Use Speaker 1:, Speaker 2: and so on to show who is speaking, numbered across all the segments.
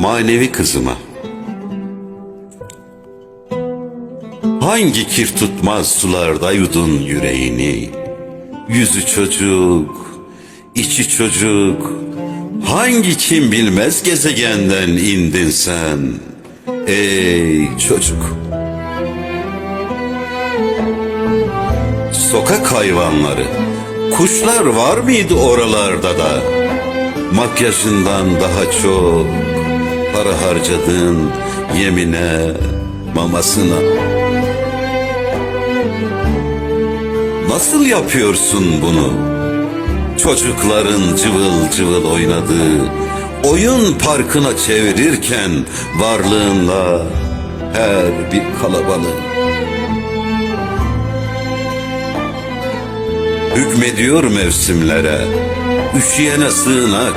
Speaker 1: manevi kızıma. Hangi kir tutmaz sularda yudun yüreğini? Yüzü çocuk, içi çocuk. Hangi kim bilmez gezegenden indin sen? Ey çocuk. Sokak hayvanları, kuşlar var mıydı oralarda da? Makyajından daha çok para harcadın yemine, mamasına. Nasıl yapıyorsun bunu? Çocukların cıvıl cıvıl oynadığı oyun parkına çevirirken varlığınla her bir kalabalık. Hükmediyor mevsimlere, üşüyene sığınak,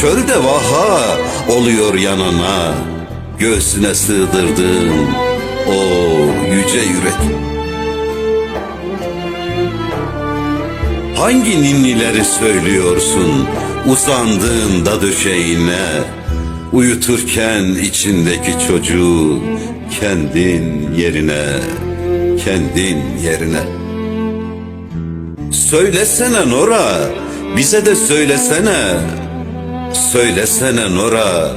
Speaker 1: çölde vaha oluyor yanına, göğsüne sığdırdığın o yüce yürek. Hangi ninnileri söylüyorsun uzandığında döşeğine, uyuturken içindeki çocuğu kendin yerine, kendin yerine. Söylesene Nora, bize de söylesene. Söylesene Nora,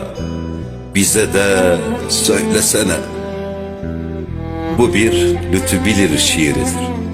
Speaker 1: bize de söylesene. Bu bir lütübilir şiiridir.